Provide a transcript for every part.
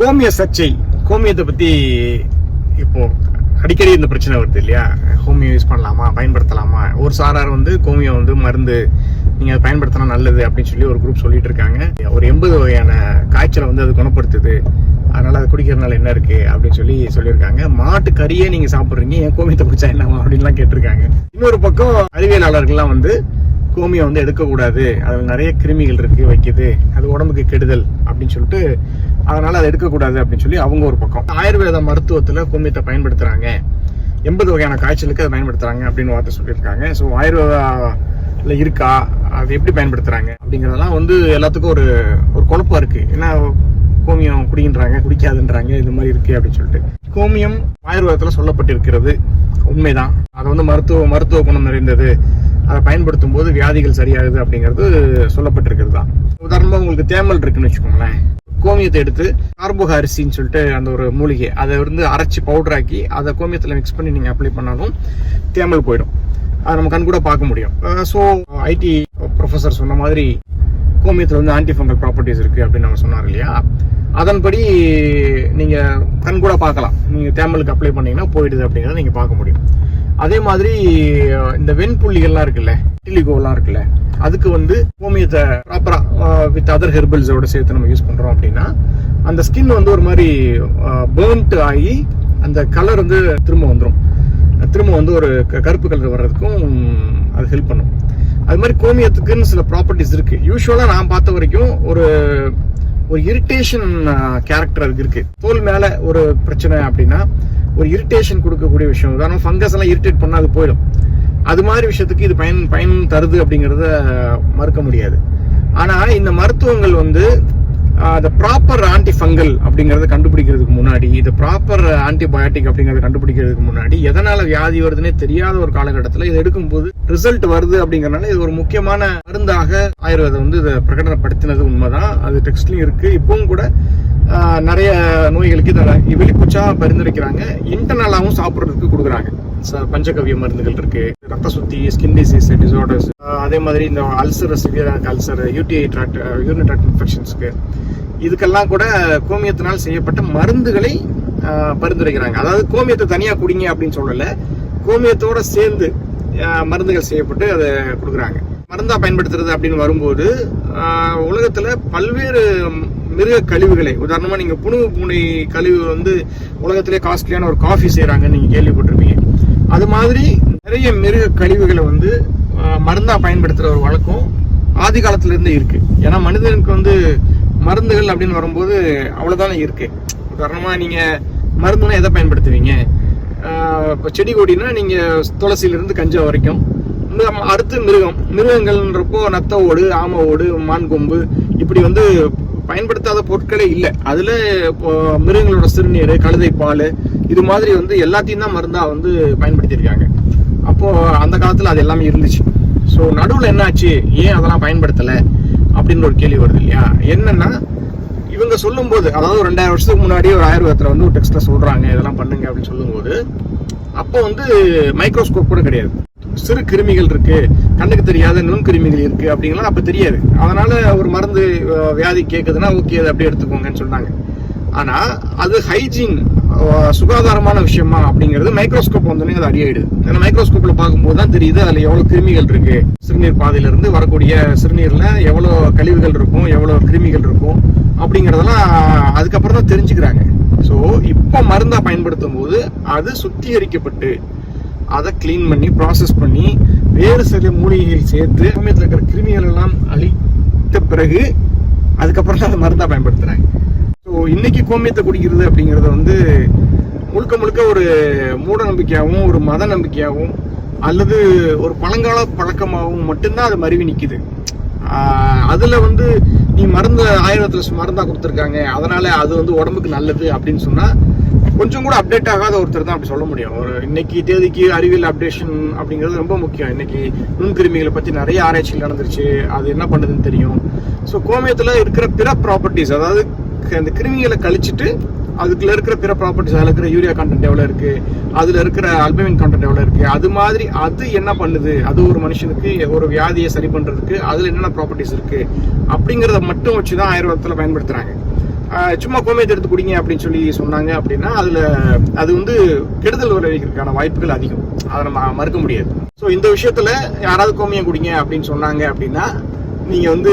கோமிய சர்ச்சை கோமியத்தை பத்தி இப்போ அடிக்கடி இந்த பிரச்சனை வருது இல்லையா? ஹோமியோ யூஸ் பண்ணலாமா? பயன்படுத்தலாமா? ஒரு சாரார் வந்து கோமியம் வந்து மருந்து நீங்க அதை பயன்படுத்தினா நல்லது அப்படின்னு சொல்லி ஒரு குரூப் சொல்லிட்டு இருக்காங்க. ஒரு எண்பது வகையான காய்ச்சலை வந்து அது குணப்படுத்துது. அதனால அது குடிக்கிறதுனால என்ன இருக்கு அப்படின்னு சொல்லி சொல்லியிருக்காங்க. மாட்டு கறியே நீங்க சாப்பிடுறீங்க ஏன் கோமியத்தை குடிச்சா என்னவா அப்படின்லாம் கேட்டிருக்காங்க. இன்னொரு பக்கம் அறிவியலாளர்கள்லாம் வந்து கோமியம் வந்து எடுக்கக்கூடாது. அதில் நிறைய கிருமிகள் இருக்கு வைக்குது. அது உடம்புக்கு கெடுதல் அப்படின்னு சொல்லிட்டு அதனால அதை எடுக்கக்கூடாது அப்படின்னு சொல்லி அவங்க ஒரு பக்கம். ஆயுர்வேத மருத்துவத்தில் கோமியத்தை பயன்படுத்துகிறாங்க எண்பது வகையான காய்ச்சலுக்கு அதை பயன்படுத்துகிறாங்க அப்படின்னு வார்த்தை சொல்லியிருக்காங்க. ஸோ ஆயுர்வேதாவில் இருக்கா? அது எப்படி பயன்படுத்துகிறாங்க அப்படிங்கிறதெல்லாம் வந்து எல்லாத்துக்கும் ஒரு ஒரு குழப்பம் இருக்குது ஏன்னா கோமியம் குடிக்கின்றாங்க குடிக்காதுன்றாங்க இது மாதிரி இருக்குது அப்படின்னு சொல்லிட்டு. கோமியம் ஆயுர்வேதத்தில் சொல்லப்பட்டிருக்கிறது. உண்மைதான். அது வந்து மருத்துவ மருத்துவ குணம் நிறைந்தது. அதை பயன்படுத்தும் போது வியாதிகள் சரியாகுது அப்படிங்கிறது சொல்லப்பட்டிருக்கிறது தான் உதாரணமாக உங்களுக்கு தேமல் இருக்குன்னு வச்சுக்கோங்களேன். கோமியத்தை எடுத்து கார்போக அரிசின்னு சொல்லிட்டு அந்த ஒரு மூலிகை அதை வந்து அரைச்சி பவுடராக்கி அதை கோமியத்தில் மிக்ஸ் பண்ணி நீங்கள் அப்ளை பண்ணாலும் தேமல் போயிடும். அதை நம்ம கண் கூட பார்க்க முடியும். ஸோ ஐடி ப்ரொஃபஸர் சொன்ன மாதிரி கோமியத்தில் வந்து ஆன்டிஃபங்கல் ப்ராப்பர்ட்டிஸ் இருக்குது அப்படின்னு நம்ம சொன்னார் இல்லையா? அதன்படி நீங்கள் கண் கூட பார்க்கலாம். நீங்கள் தேமலுக்கு அப்ளை பண்ணீங்கன்னா போயிடுது அப்படிங்கிறத நீங்கள் பார்க்க முடியும். அதே மாதிரி இந்த வெண்புள்ளிகள்லாம் இருக்குல்ல டிலிகோலாம் இருக்குல்ல அதுக்கு வந்து கோமியத்தை ப்ராப்பர் வித் அதர் ஹெர்பல்ஸோட சேர்த்து நம்ம யூஸ் பண்ணுறோம் அப்படின்னா அந்த ஸ்கின் வந்து ஒரு மாதிரி பேர்ன்ட் ஆகி அந்த கலர் வந்து திரும்ப வந்துடும் திரும்ப வந்து ஒரு க- கருப்பு கலர் வர்றதுக்கும் அது ஹெல்ப் பண்ணும். அது மாதிரி கோமியத்துக்குன்னு சில ப்ராப்பர்ட்டிஸ் இருக்குது யூஸ்வலாக நான் பார்த்த வரைக்கும் ஒரு ஒரு இரிட்டேஷன் கேரக்டர் இருக்கு தோல் மேல ஒரு பிரச்சனை அப்படின்னா ஒரு இரிட்டேஷன் கொடுக்கக்கூடிய விஷயம். உதாரணம் ஃபங்கஸ் எல்லாம் இரிட்டேட் பண்ணால் அது போயிடும். அது மாதிரி விஷயத்துக்கு இது பயன் பயன் தருது அப்படிங்கிறத மறுக்க முடியாது. ஆனா இந்த மருத்துவங்கள் வந்து அதை ப்ராப்பர் ஆன்டி ஃபங்கல் அப்படிங்கறத கண்டுபிடிக்கிறதுக்கு முன்னாடி இது ப்ராப்பர் ஆன்டிபயோட்டிக் அப்படிங்கறத கண்டுபிடிக்கிறதுக்கு முன்னாடி எதனால வியாதி வருதுன்னே தெரியாத ஒரு காலகட்டத்தில் இது எடுக்கும்போது ரிசல்ட் வருது அப்படிங்கறனால இது ஒரு முக்கியமான மருந்தாக ஆயுர்வேதம் வந்து இதை பிரகடனப்படுத்தினது உண்மைதான். அது டெக்ஸ்ட்லயும் இருக்கு. இப்பவும் கூட நிறைய நோய்களுக்கு இதை வெளிப்பூச்சாக பரிந்துரைக்கிறாங்க இன்டர்னலாகவும் சாப்பிட்றதுக்கு கொடுக்குறாங்க. ச- பஞ்சகவ்ய மருந்துகள் இருக்கு. ரத்த சுத்தி ஸ்கின் டிசீஸ் டிசார்டர்ஸ் அதே மாதிரி இந்த ulcer severe ulcer UTI tract urine tract இன்ஃபெக்ஷன்ஸ்க்கு இதுக்கெல்லாம் கூட கோமியத்தினால் செய்யப்பட்ட மருந்துகளை பரிந்துரைக்கிறாங்க. அதாவது கோமியத்தை தனியாக குடிங்க அப்படின்னு சொல்லலை. கோமியத்தோட சேர்ந்து மருந்துகள் செய்யப்பட்டு அதை கொடுக்குறாங்க. மருந்தாக பயன்படுத்துறது அப்படின்னு வரும்போது உலகத்தில் பல்வேறு மிருக கழிவுகளை. உதாரணமாக நீங்கள் புணுகு பூனை கழிவு வந்து உலகத்திலே காஸ்ட்லியான ஒரு காஃபி செய்கிறாங்கன்னு நீங்கள் கேள்விப்பட்டிருப்பீங்க. அது மாதிரி நிறைய மிருக கழிவுகளை வந்து மருந்தாக பயன்படுத்துகிற ஒரு வழக்கம் ஆதி காலத்துல இருக்குது ஏன்னா மனிதனுக்கு வந்து மருந்துகள் அப்படின்னு வரும்போது அவ்வளோதானே இருக்குது உதாரணமாக நீங்கள் மருந்துனா எதை பயன்படுத்துவீங்க? இப்போ செடி கொடினா நீங்கள் துளசியிலிருந்து கஞ்சா வரைக்கும். அடுத்து மிருகம். மிருகங்கள்ன்றப்போ நத்த ஓடு ஆம ஓடு மான் கொம்பு இப்படி வந்து பயன்படுத்தாத பொருட்களே இல்லை. அதுல இப்போ மிருகங்களோட சிறுநீர் கழுதை பால் இது மாதிரி வந்து எல்லாத்தையும் தான் மருந்தா வந்து பயன்படுத்தியிருக்காங்க. அப்போ அந்த காலத்துல அது எல்லாமே இருந்துச்சு. ஸோ நடுவில் என்னாச்சு? ஏன் அதெல்லாம் பயன்படுத்தலை? அப்படின்ற ஒரு கேள்வி வருது இல்லையா? என்னன்னா இவங்க சொல்லும்போது அதாவது ஒரு ரெண்டாயிரம் வருஷத்துக்கு முன்னாடி ஒரு ஆயுர்வேதத்தில் வந்து ஒரு டெக்ஸ்ட்டில் சொல்கிறாங்க இதெல்லாம் பண்ணுங்க அப்படின்னு சொல்லும்போது அப்போ வந்து மைக்ரோஸ்கோப் கூட கிடையாது. சிறு கிருமிகள் இருக்கு கண்ணுக்கு தெரியாத நுண்கிருமிகள் இருக்கு அப்படிங்கலாம் அப்ப தெரியாது. அதனால ஒரு மருந்து வியாதி கேட்குதுன்னா ஓகே அதை அப்படியே எடுத்துக்கோங்கன்னு சொன்னாங்க. ஆனா அது ஹைஜீன் சுகாதாரமான விஷயமா அப்படிங்கிறது மைக்ரோஸ்கோப் வந்தோடனே அது அடியாயிடுது. ஏன்னா மைக்ரோஸ்கோப்ல பார்க்கும்போது தான் தெரியுது அதுல எவ்வளவு கிருமிகள் இருக்கு. சிறுநீர் பாதையிலிருந்து வரக்கூடிய சிறுநீர்ல எவ்வளவு கழிவுகள் இருக்கும் எவ்வளவு கிருமிகள் இருக்கும் அப்படிங்கறதெல்லாம் அதுக்கப்புறம் தான் தெரிஞ்சுக்கிறாங்க. ஸோ இப்போ மருந்தா பயன்படுத்தும் போது அது சுத்திகரிக்கப்பட்டு அதை க்ளீன் பண்ணி ப்ராசஸ் பண்ணி வேறு சில மூலிகைகள் சேர்த்து சமயத்தில் இருக்கிற கிருமிகள் எல்லாம் அழித்த பிறகு அதுக்கப்புறம் தான் அதை மருந்தாக பயன்படுத்துகிறாங்க ஸோ இன்னைக்கு கோமியத்தை குடிக்கிறது அப்படிங்கிறது வந்து முழுக்க முழுக்க ஒரு மூட நம்பிக்கையாகவும் ஒரு மத நம்பிக்கையாகவும் அல்லது ஒரு பழங்கால பழக்கமாகவும் மட்டும்தான் அது மருவி நிற்கிது அதில் வந்து நீ மருந்து ஆயுர்வேதத்தில் மருந்தா கொடுத்துருக்காங்க. அதனால அது வந்து உடம்புக்கு நல்லது அப்படின்னு சொன்னா கொஞ்சம் கூட அப்டேட் ஆகாத ஒருத்தர் தான் அப்படி சொல்ல முடியும். ஒரு இன்னைக்கு தேதிக்கு அறிவியல் அப்டேஷன் அப்படிங்கிறது ரொம்ப முக்கியம். இன்னைக்கு நுண்கிருமிகளை பத்தி நிறைய ஆராய்ச்சிகள் நடந்துருச்சு. அது என்ன பண்ணுதுன்னு தெரியும். ஸோ கோமியத்தில் இருக்கிற பிற ப்ராப்பர்ட்டிஸ் அதாவது அந்த கிருமிகளை கழிச்சிட்டு அதுக்குள்ள இருக்கிற பிற ப்ராப்பர்ட்டிஸ் அதில் இருக்கிற யூரியா கண்டென்ட் எவ்வளோ இருக்கு? அதில் இருக்கிற அல்பமின் கண்டென்ட் எவ்வளோ இருக்கு? அது மாதிரி அது என்ன பண்ணுது? அது ஒரு மனுஷனுக்கு ஒரு வியாதியை சரி பண்ணுறதுக்கு அதில் என்னென்ன ப்ராப்பர்ட்டிஸ் இருக்கு? அப்படிங்கிறத மட்டும் வச்சு தான் பயன்படுத்துறாங்க. பயன்படுத்துகிறாங்க சும்மா கோமியத்தை எடுத்து குடிங்க அப்படின்னு சொல்லி சொன்னாங்க அப்படின்னா அதுல அது வந்து கெடுதல் விளைவிக்கிறதுக்கான வாய்ப்புகள் அதிகம். அதை நம்ம மறுக்க முடியாது. ஸோ இந்த விஷயத்துல யாராவது கோமியம் குடிங்க அப்படின்னு சொன்னாங்க அப்படின்னா நீங்க வந்து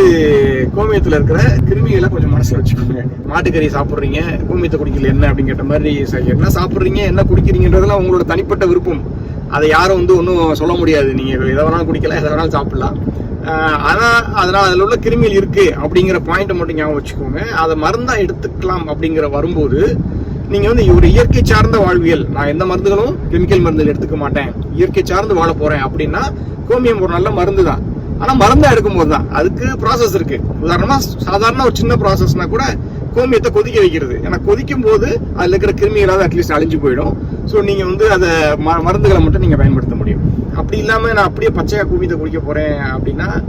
கோமியத்துல இருக்கிற கிருமிகளை கொஞ்சம் மனசுல வச்சுக்கோங்க. மாட்டுக்கறி சாப்பிடுறீங்க கோமியத்தை குடிக்கல என்ன அப்படிங்கிற மாதிரி என்ன சாப்பிடுறீங்க என்ன குடிக்கிறீங்கன்றதெல்லாம் உங்களோட தனிப்பட்ட விருப்பம். அதை யாரும் வந்து ஒன்றும் சொல்ல முடியாது. நீங்க எதை வேணாலும் குடிக்கலாம் எதை வேணாலும் சாப்பிடலாம். ஆனால் அதனால் அதில் உள்ள கிருமிகள் இருக்கு அப்படிங்கிற பாயிண்ட்டை மட்டும் ஞாபகம் வச்சுக்கோங்க. அதை மருந்தா எடுத்துக்கலாம் அப்படிங்கிற வரும்போது நீங்கள் வந்து ஒரு இயற்கை சார்ந்த வாழ்வியல் நான் எந்த மருந்துகளும் கெமிக்கல் மருந்துகள் எடுத்துக்க மாட்டேன். இயற்கை சார்ந்து வாழ போகிறேன் அப்படின்னா கோமியம் ஒரு நல்ல மருந்து தான் ஆனால் மருந்தாக எடுக்கும்போது தான். அதுக்கு ப்ராசஸ் இருக்கு. உதாரணமாக சாதாரண ஒரு சின்ன ப்ராசஸ்னா கூட கோமியத்தை கொதிக்க வைக்கிறது. ஏன்னா கொதிக்கும் போது அதில் இருக்கிற கிருமிகளாவது அட்லீஸ்ட் அழிஞ்சு போயிடும். ஸோ நீங்கள் வந்து அதை ம- மருந்துகளை மட்டும் நீங்கள் பயன்படுத்த முடியும். அப்படி இல்லாமல் நான் அப்படியே பச்சையாக கோமியத்தை குடிக்க போகிறேன் அப்படின்னா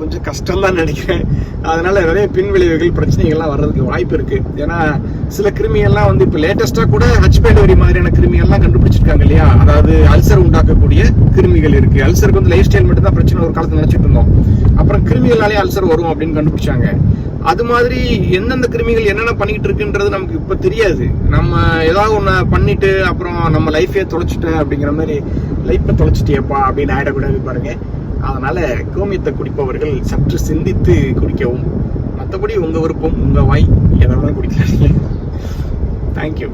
கொஞ்சம் கஷ்டம் தான் நினைக்கிறேன். அதனால நிறைய பின்விளைவுகள் பிரச்சனைகள்லாம் வர்றதுக்கு வாய்ப்பு இருக்கு. ஏன்னா சில கிருமியெல்லாம் வந்து இப்போ லேட்டஸ்டா கூட ஹச் பேலவரி மாதிரியான கிருமியெல்லாம் கண்டுபிடிச்சிருக்காங்க இல்லையா? அதாவது அல்சர் உண்டாக்கக்கூடிய கிருமிகள் இருக்கு. அல்சருக்கு வந்து லைஃப் ஸ்டைல் மட்டும் தான் பிரச்சனை ஒரு காலத்தில் நினைச்சிட்டு இருந்தோம். அப்புறம் கிருமிகளாலே அல்சர் வரும் அப்படின்னு கண்டுபிடிச்சாங்க. அது மாதிரி எந்தெந்த கிருமிகள் என்னென்ன பண்ணிட்டு இருக்குன்றது நமக்கு இப்போ தெரியாது. நம்ம ஏதாவது ஒன்று பண்ணிட்டு அப்புறம் நம்ம லைஃபே தொலைச்சிட்டேன் அப்படிங்கிற மாதிரி லைஃப்பை தொலைச்சிட்டியப்பா அப்படின்னு ஆயிடக்கூடாது பாருங்க. அதனால் கோமியத்தை குடிப்பவர்கள் சற்று சிந்தித்து குடிக்கவும். மற்றபடி உங்கள் விருப்பம் உங்கள் வாய் எதாவது குடிக்கலாம். தேங்க்யூ